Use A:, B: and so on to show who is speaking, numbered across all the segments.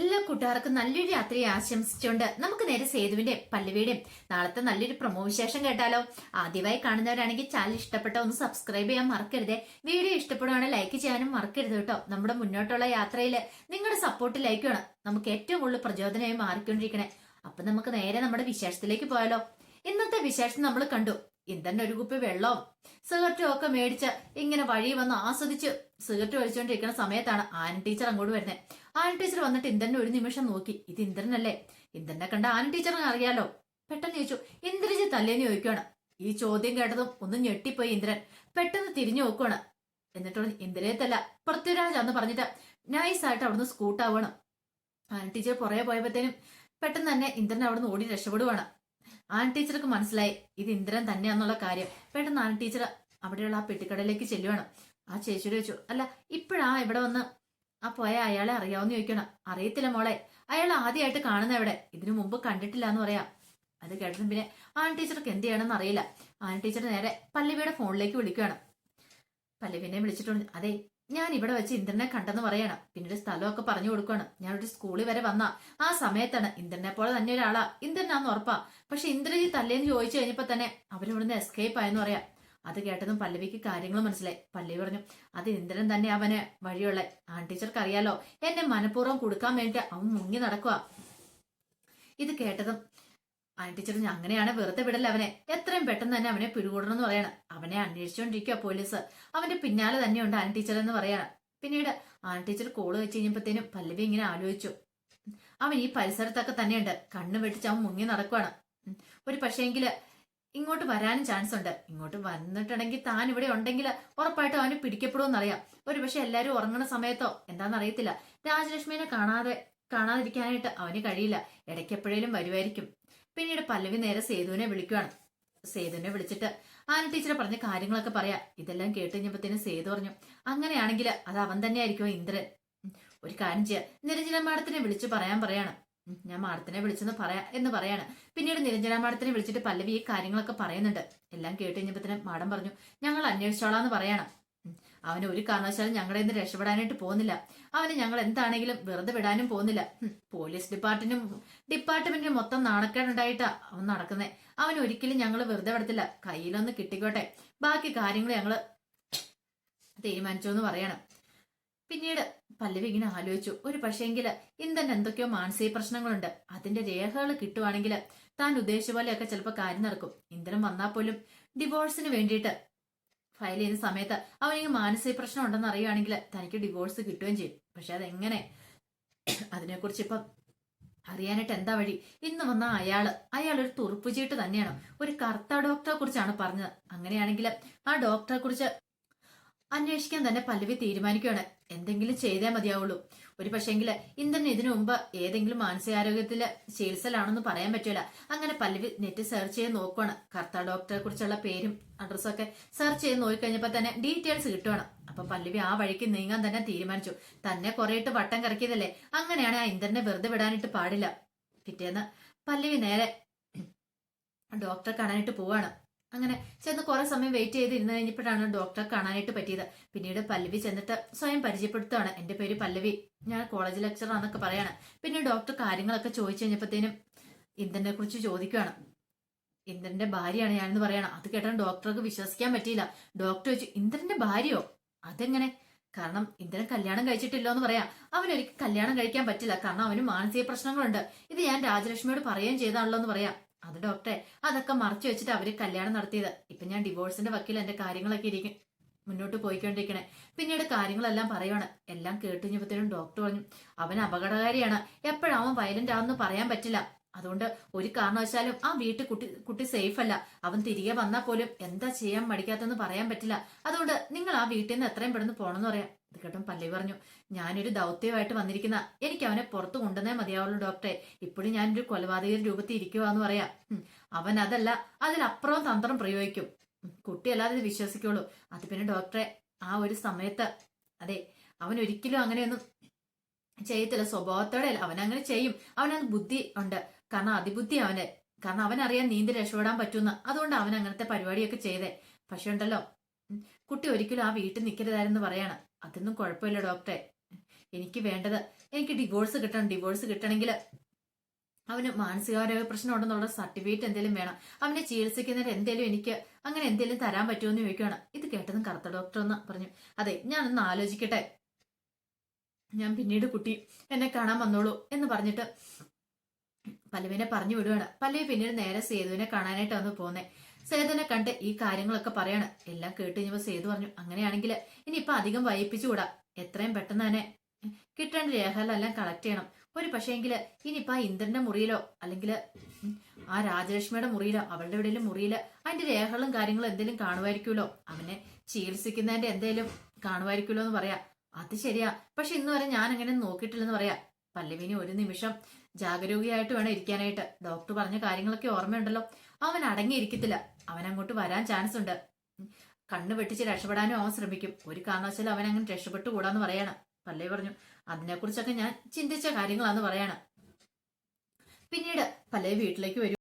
A: എല്ലാ കൂട്ടുകാർക്കും നല്ലൊരു രാത്രി ആശംസിച്ചുകൊണ്ട് നമുക്ക് നേരെ സേതുവിന്റെ പല്ലവിയുടെയും നാളത്തെ നല്ലൊരു പ്രമോ വിശേഷം കേട്ടാലോ? ആദ്യമായി കാണുന്നവരാണെങ്കിൽ ചാനൽ ഇഷ്ടപ്പെട്ട ഒന്ന് സബ്സ്ക്രൈബ് ചെയ്യാൻ മറക്കരുത്. വീഡിയോ ഇഷ്ടപ്പെടുവാണെങ്കിൽ ലൈക്ക് ചെയ്യാനും മറക്കരുത് കേട്ടോ. നമ്മുടെ മുന്നോട്ടുള്ള യാത്രയിൽ നിങ്ങളുടെ സപ്പോർട്ട് ലൈക്ക് വേണം നമുക്ക് ഏറ്റവും കൂടുതൽ പ്രചോദനമായി മാറിക്കൊണ്ടിരിക്കണേ. അപ്പൊ നമുക്ക് നേരെ നമ്മുടെ വിശേഷത്തിലേക്ക് പോയാലോ? ഇന്നത്തെ വിശേഷം നമ്മൾ കണ്ടു. ഇന്ധന്റെ ഒരു കുപ്പി വെള്ളവും സിഗരറ്റും ഒക്കെ മേടിച്ച് ഇങ്ങനെ വഴി വന്ന് ആസ്വദിച്ച് സിഗരറ്റ് വലിച്ചുകൊണ്ടിരിക്കുന്ന സമയത്താണ് ആന ടീച്ചർ അങ്ങോട്ട് വരുന്നത് ആന ടീച്ചർ വന്നിട്ട് ഇന്ദ്രനെ ഒരു നിമിഷം നോക്കി. ഇത് ഇന്ദ്രനല്ലേ? ഇന്ദ്രനെ കണ്ട ആന ടീച്ചറിന് അറിയാലോ. പെട്ടെന്ന് ചോദിച്ചു ഇന്ദ്രജി അല്ലേന്ന് ചോദിക്കുകയാണ് ഈ ചോദ്യം കേട്ടതും ഒന്ന് ഞെട്ടിപ്പോയി ഇന്ദ്രൻ. പെട്ടെന്ന് തിരിഞ്ഞു നോക്കുവാണ്. എന്നിട്ട് ഇന്ദ്രയത്തല്ല പൃഥ്വിരാജ് എന്ന് പറഞ്ഞിട്ട് നൈസായിട്ട് അവിടുന്ന് സ്കൂട്ടാവണം ആന ടീച്ചർ പുറകെ പോയപ്പോഴത്തേനും പെട്ടെന്ന് തന്നെ ഇന്ദ്രൻ അവിടുന്ന് ഓടി രക്ഷപ്പെടുവാണ്. ആന ടീച്ചർക്ക് മനസ്സിലായി ഇത് ഇന്ദ്രൻ തന്നെയാന്നുള്ള കാര്യം. പെട്ടെന്ന് ആന ടീച്ചർ അവിടെയുള്ള ആ പെട്ടിക്കടയിലേക്ക് ചെല്ലുവാണ്. ആ ചേച്ചിയോട് ചോദിച്ചു അല്ല ഇപ്പോഴാ ഇവിടെ വന്ന് ആ പോയ അയാളെ അറിയാവുന്ന ചോദിക്കണം. അറിയത്തില്ല മോളെ. അയാൾ ആദ്യമായിട്ട് കാണുന്ന എവിടെ ഇതിനു മുമ്പ് കണ്ടിട്ടില്ല എന്ന് പറയാം. അത് കേട്ടതും പിന്നെ ആന ടീച്ചർക്ക് എന്ത് ചെയ്യണമെന്ന് അറിയില്ല. ആന ടീച്ചർ നേരെ പല്ലവിയുടെ ഫോണിലേക്ക് വിളിക്കുകയാണ്. പല്ലവിനെ വിളിച്ചിട്ടുണ്ട്. അതെ ഞാൻ ഇവിടെ വെച്ച് ഇന്ദ്രനെ കണ്ടെന്ന് പറയണം. പിന്നീട് സ്ഥലമൊക്കെ പറഞ്ഞു കൊടുക്കുകയാണ്. ഞാനൊരു സ്കൂളിൽ വരെ വന്ന. ആ സമയത്താണ് ഇന്ദ്രനെ പോലെ തന്നെ ഒരാളാ. ഇന്ദ്രനാന്ന് ഉറപ്പാ. പക്ഷെ ഇന്ദ്രജി തല്ലേന്ന് ചോദിച്ചു കഴിഞ്ഞപ്പോ തന്നെ അവരിവിടുന്ന് എസ്കേപ്പ് ആയെന്ന് പറയാം. അത് കേട്ടതും പല്ലവിക്ക് കാര്യങ്ങൾ മനസ്സിലായി. പല്ലവി പറഞ്ഞു അത് ഇന്ദ്രൻ തന്നെ അവന് വഴിയുള്ള ആൺ ടീച്ചർക്ക് അറിയാലോ എന്നെ മനഃപൂർവം കൊടുക്കാൻ വേണ്ടി അവൻ മുങ്ങി നടക്കുക ഇത് കേട്ടതും ടീച്ചർ അങ്ങനെയാണ് വെറുതെ വിടല്ല അവനെ. എത്രയും പെട്ടെന്ന് തന്നെ അവനെ പിടികൂടണം എന്ന് പറയണം. അവനെ അന്വേഷിച്ചുകൊണ്ടിരിക്കുക പോലീസ്. അവന്റെ പിന്നാലെ തന്നെയുണ്ട് ആൺ ടീച്ചർ എന്ന് പറയണം. പിന്നീട് ആൺ ടീച്ചർ കോൾ വെച്ച് കഴിഞ്ഞപ്പോഴത്തേനും പല്ലവി ഇങ്ങനെ ആലോചിച്ചു. അവൻ ഈ പരിസരത്തൊക്കെ തന്നെയുണ്ട്. കണ്ണു വെട്ടിച്ച് അവൻ മുങ്ങി നടക്കുവാണ്. ഒരു പക്ഷേങ്കിൽ ഇങ്ങോട്ട് വരാനും ചാൻസ് ഉണ്ട്. ഇങ്ങോട്ട് വന്നിട്ടുണ്ടെങ്കിൽ താൻ ഇവിടെ ഉണ്ടെങ്കിൽ ഉറപ്പായിട്ടും അവന് പിടിക്കപ്പെടുമെന്നറിയാം ഒരു പക്ഷെ എല്ലാവരും ഉറങ്ങുന്ന സമയത്തോ എന്താണെന്ന് അറിയത്തില്ല. രാജലക്ഷ്മിനെ കാണാതെ കാണാതിരിക്കാനായിട്ട് അവന് കഴിയില്ല. ഇടയ്ക്കെപ്പോഴേലും വരുമായിരിക്കും പിന്നീട് പല്ലവി നേരെ സേതുവിനെ വിളിക്കുവാണ്. സേതുവിനെ വിളിച്ചിട്ട് ആന ടീച്ചറെ പറഞ്ഞ കാര്യങ്ങളൊക്കെ പറയാ. ഇതെല്ലാം കേട്ട് കഴിഞ്ഞപ്പോഴത്തേനും സേതു പറഞ്ഞു അങ്ങനെയാണെങ്കിൽ അത് അവൻ തന്നെയായിരിക്കും ഇന്ദ്രൻ. ഒരു കാര്യം ചെയ്യാം. നിരഞ്ജന മാഡത്തിനെ വിളിച്ച് പറയാൻ പറയാണ്. ഞാൻ മാഡത്തിനെ വിളിച്ചെന്ന് പറയാ എന്ന് പറയാണ്. പിന്നീട് നിരഞ്ജന മാഡത്തിനെ വിളിച്ചിട്ട് പല്ലവി ഈ കാര്യങ്ങളൊക്കെ പറയുന്നുണ്ട്. എല്ലാം കേട്ട് കഴിഞ്ഞപ്പോ മാഡം പറഞ്ഞു ഞങ്ങൾ അന്വേഷിച്ചോളാന്ന് പറയണം. അവന് ഒരു കാരണവശാലും ഞങ്ങളെ ഇന്ന് രക്ഷപ്പെടാനായിട്ട് പോകുന്നില്ല. അവന് ഞങ്ങൾ എന്താണെങ്കിലും വെറുതെ വിടാനും പോകുന്നില്ല. പോലീസ് ഡിപ്പാർട്ട്മെന്റും ഡിപ്പാർട്ട്മെന്റിന് മൊത്തം നാണക്കേടുണ്ടായിട്ടാ അവൻ നടക്കുന്നത് അവൻ ഒരിക്കലും ഞങ്ങൾ വെറുതെ വിടത്തില്ല. കയ്യിലൊന്ന് കിട്ടിക്കോട്ടെ. ബാക്കി കാര്യങ്ങൾ ഞങ്ങൾ തീരുമാനിച്ചു എന്ന് പറയണം. പിന്നീട് പല്ലവി ഇങ്ങനെ ആലോചിച്ചു. ഒരു പക്ഷേങ്കിൽ ഇന്ദ്രൻ എന്തൊക്കെയോ മാനസിക പ്രശ്നങ്ങളുണ്ട്. അതിന്റെ രേഖകൾ കിട്ടുവാണെങ്കിൽ താൻ ഉദ്ദേശിച്ച പോലെയൊക്കെ ചിലപ്പോൾ കാര്യം നടക്കും. ഇന്ദ്രൻ വന്നാൽ പോലും ഡിവോഴ്സിന് വേണ്ടിയിട്ട് ഫയൽ ചെയ്യുന്ന സമയത്ത് അവനിക്ക് മാനസിക പ്രശ്നം ഉണ്ടെന്ന് അറിയുവാണെങ്കിൽ തനിക്ക് ഡിവോഴ്സ് കിട്ടുകയും ചെയ്യും. പക്ഷെ അതെങ്ങനെ? അതിനെക്കുറിച്ച് ഇപ്പം അറിയാനായിട്ട് എന്താ വഴി? ഇന്ന് വന്ന അയാൾ അയാൾ ഒരു തുറുപ്പുചീട്ട് തന്നെയാണ്. ഒരു കറുത്ത ഡോക്ടറെ കുറിച്ചാണ് പറഞ്ഞത്. അങ്ങനെയാണെങ്കിൽ ആ ഡോക്ടറെ കുറിച്ച് അന്വേഷിക്കാൻ തന്നെ പല്ലവി തീരുമാനിക്കുകയാണ്. എന്തെങ്കിലും ചെയ്തേ മതിയാവുള്ളൂ. ഒരു പക്ഷേങ്കിൽ ഇന്ദ്രൻ ഇതിനു മുമ്പ് ഏതെങ്കിലും മാനസികാരോഗ്യത്തിലെ ചികിത്സയിലാണെന്ന് പറയാൻ പറ്റില്ല. അങ്ങനെ പല്ലവി നെറ്റ് സെർച്ച് ചെയ്ത് നോക്കുവാണ്. കർത്ത ഡോക്ടറെ കുറിച്ചുള്ള പേരും അഡ്രസ്സും ഒക്കെ സെർച്ച് ചെയ്ത് നോക്കിക്കഴിഞ്ഞപ്പോ തന്നെ ഡീറ്റെയിൽസ് കിട്ടുവാണ്. അപ്പൊ പല്ലവി ആ വഴിക്ക് നീങ്ങാൻ തന്നെ തീരുമാനിച്ചു. തന്നെ കുറേയിട്ട് വട്ടം കറക്കിയതല്ലേ? അങ്ങനെയാണ് ആ ഇന്ദ്രനെ വെറുതെ വിടാനിട്ട് പാടില്ല. പിറ്റേന്ന് പല്ലവി നേരെ ഡോക്ടറെ കാണാനായിട്ട് പോവാണ്. അങ്ങനെ ചെന്ന് കുറെ സമയം വെയിറ്റ് ചെയ്ത് ഇരുന്ന് കഴിഞ്ഞപ്പോഴാണ് ഡോക്ടറെ കാണാനായിട്ട് പറ്റിയത്. പിന്നീട് പല്ലവി ചെന്നിട്ട് സ്വയം പരിചയപ്പെടുത്തുകയാണ് എന്റെ പേര് പല്ലവി. ഞാൻ കോളേജ് ലെക്ചറാന്നൊക്കെ പറയാണ്. പിന്നെ ഡോക്ടർ കാര്യങ്ങളൊക്കെ ചോദിച്ചു കഴിഞ്ഞപ്പോഴത്തേനും ഇന്ദ്രനെ കുറിച്ച് ചോദിക്കുകയാണ് ഇന്ദ്രന്റെ ഭാര്യയാണ് ഞാനെന്ന് പറയണം. അത് കേട്ടാൽ ഡോക്ടർക്ക് വിശ്വസിക്കാൻ പറ്റിയില്ല. ഡോക്ടർ ചോദിച്ചു ഇന്ദ്രന്റെ ഭാര്യയോ? അതെങ്ങനെ? കാരണം ഇന്ദ്രൻ കല്യാണം കഴിച്ചിട്ടില്ലോ എന്ന് പറയാം. അവനൊരിക്കൽ കല്യാണം കഴിക്കാൻ പറ്റില്ല. കാരണം അവന് മാനസിക പ്രശ്നങ്ങളുണ്ട്. ഇത് ഞാൻ രാജലക്ഷ്മിയോട് പറയുകയും ചെയ്താണല്ലോ എന്ന് പറയാം. അത് ഡോക്ടറെ അതൊക്കെ മറച്ചു വെച്ചിട്ട് അവർ കല്യാണം നടത്തിയത്. ഇപ്പൊ ഞാൻ ഡിവോഴ്സിന്റെ വക്കീൽ എന്റെ കാര്യങ്ങളൊക്കെ ഇരിക്കും. മുന്നോട്ട് പോയിക്കൊണ്ടിരിക്കണേ. പിന്നീട് കാര്യങ്ങളെല്ലാം പറയുവാണ്. എല്ലാം കേട്ട് കഴിഞ്ഞപ്പോഴത്തേനും ഡോക്ടർ പറഞ്ഞു അവൻ അപകടകാരിയാണ്. എപ്പോഴും അവൻ വയലന്റ് ആണെന്ന് പറയാൻ പറ്റില്ല. അതുകൊണ്ട് ഒരു കാരണവശാലും ആ വീട്ടിൽ കുട്ടി കുട്ടി സേഫ് അല്ല. അവൻ തിരികെ വന്നാൽ പോലും എന്താ ചെയ്യാൻ മടിക്കാത്തെന്ന് പറയാൻ പറ്റില്ല. അതുകൊണ്ട് നിങ്ങൾ ആ വീട്ടിൽ നിന്ന് എത്രയും പെട്ടെന്ന് പോണെന്ന് പറയാം. ഇത് കേട്ടും പല്ലവി പറഞ്ഞു. ഞാനൊരു ദൗത്യമായിട്ട് വന്നിരിക്കുന്ന എനിക്ക് അവനെ പുറത്തു കൊണ്ടുവന്നേ മതിയാവുള്ളൂ ഡോക്ടറെ. ഇപ്പോഴും ഞാനൊരു കൊലപാതക രൂപത്തിൽ ഇരിക്കുവാന്ന് പറയാം. അവൻ അതല്ല അതിലപ്പുറവും തന്ത്രം പ്രയോഗിക്കും. കുട്ടിയല്ലാതെ ഇത് വിശ്വസിക്കുള്ളൂ. അത് പിന്നെ ഡോക്ടറെ ആ ഒരു സമയത്ത് അതെ അവൻ ഒരിക്കലും അങ്ങനെയൊന്നും ചെയ്യത്തില്ല. സ്വഭാവത്തോടെ അവൻ അങ്ങനെ ചെയ്യും. അവനത് ബുദ്ധി ഉണ്ട്. കാരണം അതിബുദ്ധി അവന്. കാരണം അവനറിയാൻ നീന്തി രക്ഷപ്പെടാൻ പറ്റുന്ന അതുകൊണ്ട് അവൻ അങ്ങനത്തെ പരിപാടിയൊക്കെ ചെയ്തേ. പക്ഷെ ഉണ്ടല്ലോ കുട്ടി ഒരിക്കലും ആ വീട്ടിൽ നിൽക്കരുതായിരുന്നു പറയാണ്. അതൊന്നും കുഴപ്പമില്ല ഡോക്ടറെ എനിക്ക് വേണ്ടത് എനിക്ക് ഡിവോഴ്സ് കിട്ടണം ഡിവോഴ്സ് കിട്ടണമെങ്കിൽ അവന് മാനസികാരോഗ്യ പ്രശ്നം ഉണ്ടെന്നുള്ള സർട്ടിഫിക്കറ്റ് എന്തെങ്കിലും വേണം. അവനെ ചികിത്സിക്കുന്നതിന് എന്തെങ്കിലും എനിക്ക് അങ്ങനെ എന്തെങ്കിലും തരാൻ പറ്റുമോ എന്ന് ചോദിക്കുകയാണ് ഇത് കേട്ടതും കറുത്ത ഡോക്ടർ എന്ന് പറഞ്ഞു അതെ ഞാനൊന്ന് ആലോചിക്കട്ടെ. ഞാൻ പിന്നീട് കുട്ടി എന്നെ കാണാൻ വന്നോളൂ എന്ന് പറഞ്ഞിട്ട് പല്ലവിനെ പറഞ്ഞു വിടുകയാണ് പല്ലവി പിന്നീട് നേരെ സേതുവിനെ കാണാനായിട്ട് വന്ന് പോന്നെ. സേതുവിനെ കണ്ട് ഈ കാര്യങ്ങളൊക്കെ പറയാണ്. എല്ലാം കേട്ട് കഴിഞ്ഞപ്പോൾ സേതു പറഞ്ഞു അങ്ങനെയാണെങ്കിൽ ഇനിയിപ്പോ അധികം വൈപ്പിച്ചുകൂടാ എത്രയും പെട്ടെന്ന് തന്നെ കിട്ടേണ്ട രേഖകളെല്ലാം കളക്ട് ചെയ്യണം. ഒരു പക്ഷേങ്കിൽ ഇനിയിപ്പോ ആ ഇന്ദ്രന്റെ മുറിയിലോ അല്ലെങ്കിൽ ആ രാജലക്ഷ്മിയുടെ മുറിയിലോ അവളുടെ എവിടെയെങ്കിലും മുറിയിൽ അതിന്റെ രേഖകളും കാര്യങ്ങളും എന്തെങ്കിലും കാണുമായിരിക്കുമല്ലോ? അവനെ ചികിത്സിക്കുന്നതിന്റെ എന്തെങ്കിലും കാണുമായിരിക്കുമല്ലോ എന്ന് പറയാ. അത് ശരിയാ. പക്ഷെ ഇന്ന് വരെ ഞാൻ അങ്ങനെ നോക്കിയിട്ടില്ലെന്ന് പറയാ. പല്ലവിനി ഒരു നിമിഷം ജാഗരൂകയായിട്ട് വേണം ഇരിക്കാനായിട്ട്. ഡോക്ടർ പറഞ്ഞ കാര്യങ്ങളൊക്കെ ഓർമ്മയുണ്ടല്ലോ. അവൻ അടങ്ങിയിരിക്കത്തില്ല. അവൻ അങ്ങോട്ട് വരാൻ ചാൻസ് ഉണ്ട്. കണ്ണു വെട്ടിച്ച് രക്ഷപ്പെടാനും അവൻ ശ്രമിക്കും. ഒരു കാരണവശാലും അവൻ അങ്ങനെ രക്ഷപ്പെട്ടു കൂടാന്ന് പറയാണ്. പല്ലേ പറഞ്ഞു അതിനെക്കുറിച്ചൊക്കെ ഞാൻ ചിന്തിച്ച കാര്യങ്ങളാന്ന് പറയാണ്. പിന്നീട് പല്ലേ വീട്ടിലേക്ക് വരും.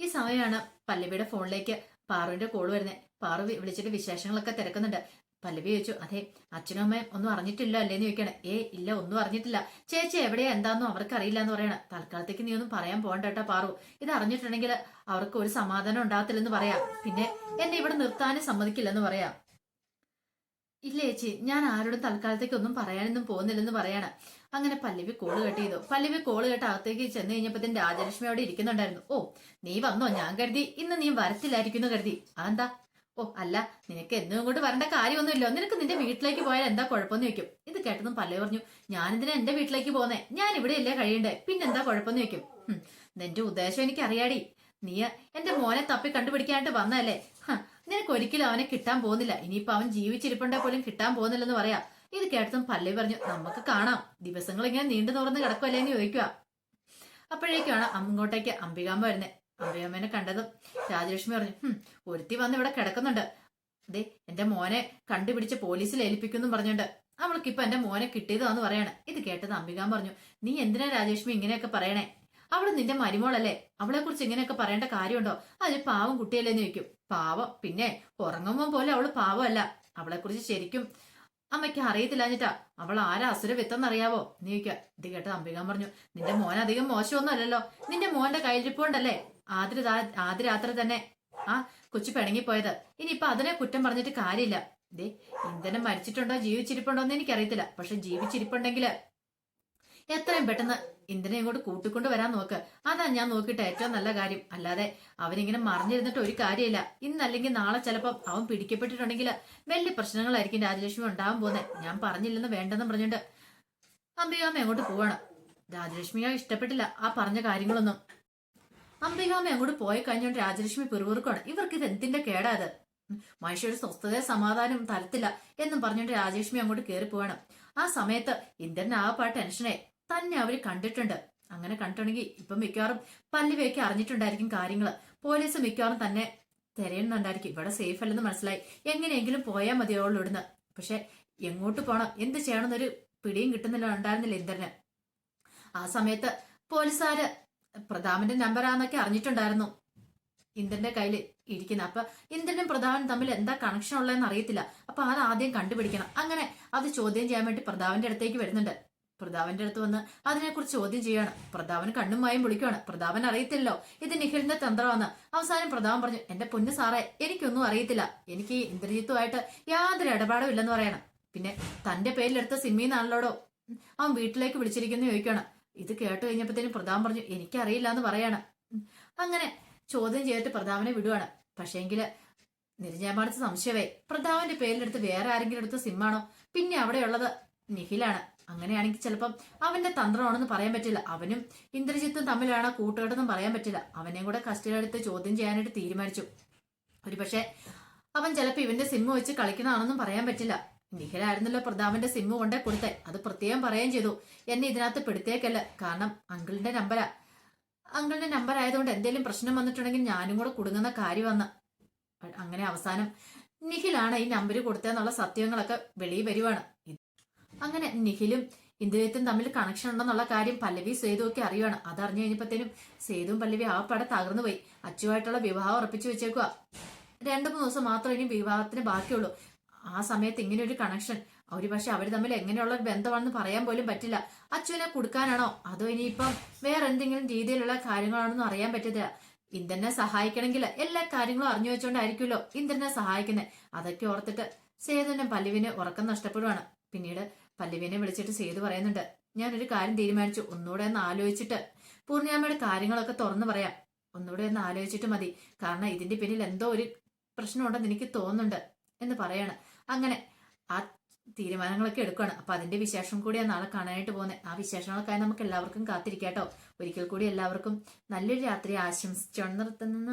A: ഈ സമയമാണ് പല്ലവിയുടെ ഫോണിലേക്ക് പാറുവിന്റെ കോൾ വരുന്നത് പാറു വിളിച്ചിട്ട് വിശേഷങ്ങളൊക്കെ തിരക്കുന്നുണ്ട്. പല്ലവി ചോദിച്ചു അതെ അച്ഛനും അമ്മയും ഒന്നും അറിഞ്ഞിട്ടില്ല അല്ലേന്ന് ചോദിക്കണം ഏ ഇല്ല ഒന്നും അറിഞ്ഞിട്ടില്ല. ചേച്ചി എവിടെയാ എന്താന്നും അവർക്ക് അറിയില്ല എന്ന് പറയണം. തൽക്കാലത്തേക്ക് നീ ഒന്നും പറയാൻ പോകണ്ട കേട്ടോ പാറു. ഇത് അറിഞ്ഞിട്ടുണ്ടെങ്കിൽ അവർക്ക് ഒരു സമാധാനം ഉണ്ടാകത്തില്ലെന്ന് പറയാം. പിന്നെ എന്നെ ഇവിടെ നിർത്താനും സമ്മതിക്കില്ലെന്ന് പറയാം. ഇല്ല ചേച്ചി ഞാൻ ആരോടും തൽക്കാലത്തേക്ക് ഒന്നും പറയാനൊന്നും പോകുന്നില്ലെന്ന് പറയാണ്. അങ്ങനെ പല്ലവി കോൾ കട്ട് ചെയ്തു. പല്ലവി കോൾ കേട്ട അകത്തേക്ക് ചെന്ന് കഴിഞ്ഞപ്പോ രാജലക്ഷ്മി അവിടെ ഇരിക്കുന്നുണ്ടായിരുന്നു. ഓ നീ വന്നോ? ഞാൻ കരുതി. ഇന്ന് നീ വരത്തില്ലായിരിക്കുന്നു കരുതി. അതെന്താ? ഓ അല്ല നിനക്ക് എന്നും കൊണ്ട് വരേണ്ട കാര്യമൊന്നുമില്ലോ. നിനക്ക് നിന്റെ വീട്ടിലേക്ക് പോയാൽ എന്താ കുഴപ്പമെന്ന് വെക്കും ഇത് കേട്ടതും പല്ലവി പറഞ്ഞു ഞാനെന്തിനാ എന്റെ വീട്ടിലേക്ക് പോന്നെ. ഞാൻ ഇവിടെ അല്ലേ കഴിയണ്ടേ? പിന്നെന്താ കുഴപ്പമെന്ന് വെക്കും നിന്റെ ഉദ്ദേശം എനിക്ക് അറിയാടി നീ എന്റെ മോനെ തപ്പി കണ്ടുപിടിക്കാനായിട്ട് വന്നല്ലേ നിനക്ക് ഒരിക്കലും അവനെ കിട്ടാൻ പോകുന്നില്ല. ഇനിയിപ്പോ അവൻ ജീവിച്ചിരിപ്പുണ്ടെ പോലും കിട്ടാൻ പോകുന്നില്ലെന്ന് പറയാ. ഇത് കേട്ടതും പല്ലവി പറഞ്ഞു നമുക്ക് കാണാം. ദിവസങ്ങൾ ഇങ്ങനെ നീണ്ടു തുറന്ന് കിടക്കുമല്ലേ എന്ന് ചോദിക്കുക അപ്പോഴേക്കാണ് അങ്ങോട്ടേക്ക് അംബികാമ്പ വരുന്നത് അംബികാമ്പനെ കണ്ടതും? രാജലക്ഷ്മി പറഞ്ഞു "ഹും, ഒരുത്തി വന്ന് ഇവിടെ കിടക്കുന്നുണ്ട്. അതെ എന്റെ മോനെ കണ്ടുപിടിച്ച് പോലീസിൽ ഏൽപ്പിക്കുന്നു പറഞ്ഞുണ്ട് അവൾക്ക് ഇപ്പൊ എന്റെ മോനെ കിട്ടിയതാന്ന് പറയാണ്. ഇത് കേട്ടത് അംബികാൻ പറഞ്ഞു നീ എന്തിനാ രാജലക്ഷ്മി ഇങ്ങനെയൊക്കെ പറയണേ? അവൾ നിന്റെ മരുമോളല്ലേ? അവളെ കുറിച്ച് ഇങ്ങനെയൊക്കെ പറയേണ്ട കാര്യമുണ്ടോ? അതിൽ പാവം കുട്ടിയല്ലേന്ന് ചോദിക്കും. പാവം? പിന്നെ ഉറങ്ങുമ്പോൾ പോലെ അവൾ പാവമല്ല. അവളെ കുറിച്ച് ശരിക്കും അമ്മയ്ക്ക് അറിയത്തില്ലാഞ്ഞിട്ടാ അവൾ ആരാ അസുര വിത്തെന്നറിയാവോ നീ ചോദിക്കുക. ഇത് കേട്ടത് അംബികാൻ പറഞ്ഞു നിന്റെ മോൻ അധികം മോശമൊന്നും അല്ലല്ലോ. നിന്റെ മോന്റെ കയ്യിലിരിപ്പുണ്ടല്ലേ ആദ്യ ആദ്യ രാത്രി തന്നെ ആ കൊച്ചു പിണങ്ങിപ്പോയത്. ഇനിയിപ്പൊ അതിനെ കുറ്റം പറഞ്ഞിട്ട് കാര്യമില്ല. ദേ ഇന്ധനം മരിച്ചിട്ടുണ്ടോ ജീവിച്ചിരിപ്പുണ്ടോ എന്ന് എനിക്കറിയത്തില്ല. പക്ഷെ ജീവിച്ചിരിപ്പുണ്ടെങ്കിൽ എത്രയും പെട്ടെന്ന് ഇന്ധനം ഇങ്ങോട്ട് കൂട്ടിക്കൊണ്ട് വരാൻ നോക്ക്. അതാ ഞാൻ നോക്കിയിട്ട് ഏറ്റവും നല്ല കാര്യം. അല്ലാതെ അവനിങ്ങനെ മറിഞ്ഞിരുന്നിട്ട് ഒരു കാര്യമില്ല. ഇന്നല്ലെങ്കിൽ നാളെ ചിലപ്പം അവൻ പിടിക്കപ്പെട്ടിട്ടുണ്ടെങ്കിൽ വലിയ പ്രശ്നങ്ങളായിരിക്കും രാജലക്ഷ്മി ഉണ്ടാവാൻ പോകുന്നത് ഞാൻ പറഞ്ഞില്ലെന്ന് വേണ്ടെന്ന് പറഞ്ഞിട്ട് അംബികാമ്മ എങ്ങോട്ട് പോവാണ്. രാജലക്ഷ്മിയെ ഇഷ്ടപ്പെട്ടില്ല ആ പറഞ്ഞ കാര്യങ്ങളൊന്നും. അംബികാമ്മ അങ്ങോട്ട് പോയി കഴിഞ്ഞോണ്ട് രാജലക്ഷ്മി പിറുപിറുക്കാണ്. ഇവർക്ക് ഇത് എന്തിന്റെ കേടാത്? മനുഷ്യരുടെ സ്വസ്ഥതയെ സമാധാനം തരത്തില്ല എന്നും പറഞ്ഞുകൊണ്ട് രാജലക്ഷ്മി അങ്ങോട്ട് കയറി പോവാണ്. ആ സമയത്ത് ഇന്ദ്രൻ ആ പാ ടെൻഷനെ തന്നെ അവർ കണ്ടിട്ടുണ്ട്. അങ്ങനെ കണ്ടിട്ടുണ്ടെങ്കിൽ ഇപ്പം മിക്കവാറും പല്ലുവയൊക്കെ അറിഞ്ഞിട്ടുണ്ടായിരിക്കും കാര്യങ്ങൾ പോലീസ് മിക്കവാറും തന്നെ തിരയുന്നുണ്ടായിരിക്കും. ഇവിടെ സേഫ് അല്ലെന്ന് മനസ്സിലായി. എങ്ങനെയെങ്കിലും പോയാൽ മതിയോളൂ ഇവിടുന്ന്. പക്ഷെ എങ്ങോട്ട് പോണം? എന്ത് ചെയ്യണമെന്നൊരു പിടിയും കിട്ടുന്നില്ല ഉണ്ടായിരുന്നില്ല ഇന്ദ്രന് ആ സമയത്ത് പോലീസുകാര് പ്രതാപന്റെ നമ്പറാന്നൊക്കെ അറിഞ്ഞിട്ടുണ്ടായിരുന്നു. ഇന്ദ്രന്റെ കയ്യിൽ ഇരിക്കുന്ന. അപ്പൊ ഇന്ദ്രനും പ്രതാപനും തമ്മിൽ എന്താ കണക്ഷൻ ഉള്ളതെന്ന് അറിയത്തില്ല. അപ്പൊ അത് ആദ്യം കണ്ടുപിടിക്കണം. അങ്ങനെ അത് ചോദ്യം ചെയ്യാൻ വേണ്ടി പ്രതാപന്റെ അടുത്തേക്ക് വരുന്നുണ്ട്. പ്രതാപന്റെ അടുത്ത് വന്ന് അതിനെക്കുറിച്ച് ചോദ്യം ചെയ്യാണ് പ്രതാപൻ കണ്ണും മായും വിളിക്കുകയാണ് പ്രതാപൻ അറിയത്തില്ലല്ലോ ഇത് നിഖിലിന്റെ തന്ത്രമാണ് അവസാനം പ്രതാപൻ പറഞ്ഞു എന്റെ പൊന്നു സാറേ എനിക്കൊന്നും അറിയത്തില്ല. എനിക്ക് ഇന്ദ്രജിത്തുമായിട്ട് യാതൊരു ഇടപാടും ഇല്ലെന്ന് പറയണം. പിന്നെ തന്റെ പേരിലെടുത്ത സിമ്മിന്നാണല്ലോടോ? അവൻ വീട്ടിലേക്ക് വിളിച്ചിരിക്കുന്നു ചോദിക്കുകയാണ് ഇത് കേട്ട് കഴിഞ്ഞപ്പോഴത്തേനും പ്രതാപം പറഞ്ഞു എനിക്കറിയില്ല എന്ന് പറയാണ് അങ്ങനെ ചോദ്യം ചെയ്തിട്ട് പ്രതാപനെ വിടുവാണ്. പക്ഷേങ്കിൽ നിരഞ്ജയമാനത്ത് സംശയമേ പ്രതാപന്റെ പേരിലെടുത്ത് വേറെ ആരെങ്കിലും എടുത്ത സിമ്മാണോ പിന്നെ അവിടെയുള്ളത് നിഖിലാണ്. അങ്ങനെയാണെങ്കിൽ ചിലപ്പം അവന്റെ തന്ത്രമാണെന്ന് പറയാൻ പറ്റില്ല. അവനും ഇന്ദ്രജിത്തും തമ്മിലാണ് കൂട്ടുകെട്ടെന്നും പറയാൻ പറ്റില്ല. അവനെയും കൂടെ കസ്റ്റഡിയിലെടുത്ത് ചോദ്യം ചെയ്യാനായിട്ട് തീരുമാനിച്ചു. ഒരുപക്ഷെ അവൻ ചിലപ്പോൾ ഇവന്റെ സിമ്മ് വെച്ച് കളിക്കുന്നതാണെന്നും പറയാൻ പറ്റില്ല. നിഖിലായിരുന്നല്ലോ പ്രതാപന്റെ സിമ്മ് കൊണ്ടേ കൊടുത്തേ. അത് പ്രത്യേകം പറയുകയും ചെയ്തു. എന്നെ ഇതിനകത്ത് പെടുത്തേക്കല്ല കാരണം അങ്കിളിന്റെ നമ്പരാ അങ്കിളിന്റെ നമ്പർ ആയതുകൊണ്ട് എന്തെങ്കിലും പ്രശ്നം വന്നിട്ടുണ്ടെങ്കിൽ ഞാനും കൂടെ കുടുങ്ങുന്ന കാര്യമെന്ന് അങ്ങനെ അവസാനം നിഖിലാണ് ഈ നമ്പർ കൊടുത്തതെന്നുള്ള സത്യങ്ങളൊക്കെ വെളിയിൽ വരുവാണ്. അങ്ങനെ നിഖിലും ഇന്ദ്രിയത്തും തമ്മിൽ കണക്ഷൻ ഉണ്ടെന്നുള്ള കാര്യം പല്ലവി സേതു ഒക്കെ അറിയുവാണ്. അതറിഞ്ഞു കഴിഞ്ഞപ്പോഴത്തേനും സേതുവും പല്ലവി ആ പടം തകർന്നു പോയി. അച്ചുവായിട്ടുള്ള വിവാഹം ഉറപ്പിച്ചു വെച്ചേക്കുക രണ്ടു മൂന്ന് ദിവസം മാത്രമേ ഇനി വിവാഹത്തിന് ബാക്കിയുള്ളൂ. ആ സമയത്ത് ഇങ്ങനെ ഒരു കണക്ഷൻ അവർ പക്ഷെ അവർ തമ്മിൽ എങ്ങനെയുള്ള ബന്ധമാണെന്ന് പറയാൻ പോലും പറ്റില്ല. അച്ഛനെ കൊടുക്കാനാണോ? അതോ ഇനിയിപ്പം വേറെ എന്തെങ്കിലും രീതിയിലുള്ള കാര്യങ്ങളാണെന്ന് അറിയാൻ പറ്റത്തില്ല ഇന്ദ്രനെ സഹായിക്കണമെങ്കിൽ എല്ലാ കാര്യങ്ങളും അറിഞ്ഞു വെച്ചോണ്ടായിരിക്കുമല്ലോ ഇന്ദ്രനെ സഹായിക്കുന്നത് അതൊക്കെ ഓർത്തിട്ട് സേതുവിനും പല്ലുവിന് ഉറക്കം നഷ്ടപ്പെടുവാണ്. പിന്നീട് പല്ലുവിനെ വിളിച്ചിട്ട് സേതു പറയുന്നുണ്ട് ഞാൻ ഒരു കാര്യം തീരുമാനിച്ചു. ഒന്നുകൂടെ ഒന്ന് ആലോചിച്ചിട്ട് പൂർണിമയുടെ കാര്യങ്ങളൊക്കെ തുറന്നു പറയാം. ഒന്നുകൂടെ ഒന്ന് ആലോചിച്ചിട്ട് മതി. കാരണം ഇതിന്റെ പിന്നിൽ എന്തോ ഒരു പ്രശ്നമുണ്ടെന്ന് എനിക്ക് തോന്നുന്നുണ്ട് എന്ന് പറയാണ്. അങ്ങനെ. ആ തീരുമാനങ്ങളൊക്കെ എടുക്കുകയാണ് അപ്പൊ അതിന്റെ വിശേഷം കൂടിയാണ് നാളെ കാണാനായിട്ട് പോകുന്നത് ആ വിശേഷങ്ങൾക്കായി നമുക്ക് എല്ലാവർക്കും കാത്തിരിക്കാട്ടോ. ഒരിക്കൽ കൂടി എല്ലാവർക്കും നല്ലൊരു രാത്രി ആശംസിച്ചുകൊണ്ട് നിർത്തുന്നു